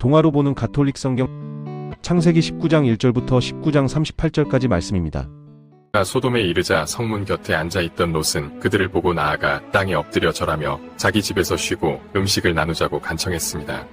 동화로 보는 가톨릭 성경 창세기 19장 1절부터 19장 38절까지 말씀입니다. 가 소돔에 이르자 성문 곁에 앉아 있던 롯은 그들을 보고 나아가 땅에 엎드려 절하며 자기 집에서 쉬고 음식을 나누자고 간청했습니다.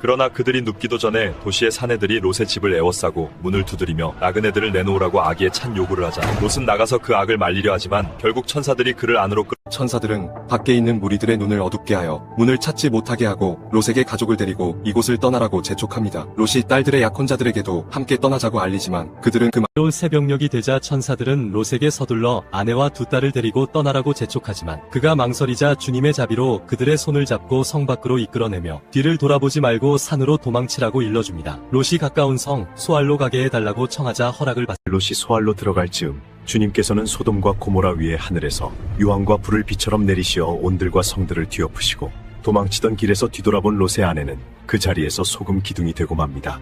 그러나 그들이 눕기도 전에 도시의 사내들이 롯의 집을 에워싸고 문을 두드리며 나그네들을 내놓으라고 아기에 찬 요구를 하자 롯은 나가서 그 악을 말리려 하지만 결국 천사들이 그를 안으로 끌 천사들은 밖에 있는 무리들의 눈을 어둡게 하여 문을 찾지 못하게 하고 롯에게 가족을 데리고 이곳을 떠나라고 재촉합니다. 롯이 딸들의 약혼자들에게도 함께 떠나자고 알리지만 그들은 그롯 새벽녘이 되자 천사들은 롯에게 서둘러 아내와 두 딸을 데리고 떠나라고 재촉하지만 그가 망설이자 주님의 자비로 그들의 손을 잡고 성 밖으로 이끌어내며 뒤를 돌아보지 말고 산으로 도망치라고 일러줍니다. 롯이 가까운 성 소알로 가게 해달라고 청하자 허락을 받. 롯이 소알로 들어갈 즈음 주님께서는 소돔과 고모라 위의 하늘에서 유황과 불을 비처럼 내리시어 온들과 성들을 뒤엎으시고 도망치던 길에서 뒤돌아본 롯의 아내는 그 자리에서 소금 기둥이 되고 맙니다.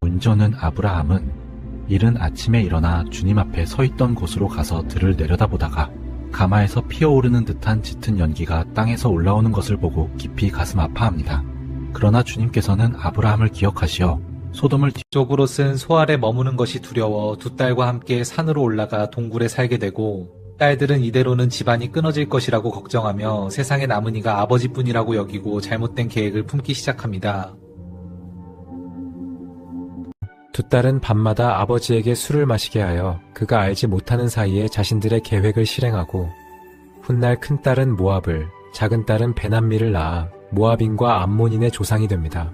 운전은 아브라함은 이른 아침에 일어나 주님 앞에 서 있던 곳으로 가서 들을 내려다보다가 가마에서 피어오르는 듯한 짙은 연기가 땅에서 올라오는 것을 보고 깊이 가슴 아파합니다. 그러나 주님께서는 아브라함을 기억하시어 소돔을 뒤- 쪽으로 쓴 소알에 머무는 것이 두려워 두 딸과 함께 산으로 올라가 동굴에 살게 되고 딸들은 이대로는 집안이 끊어질 것이라고 걱정하며 세상에 남은 이가 아버지뿐이라고 여기고 잘못된 계획을 품기 시작합니다. 두 딸은 밤마다 아버지에게 술을 마시게 하여 그가 알지 못하는 사이에 자신들의 계획을 실행하고 훗날 큰 딸은 모압을, 작은 딸은 베남미를 낳아 모압인과 암몬인의 조상이 됩니다.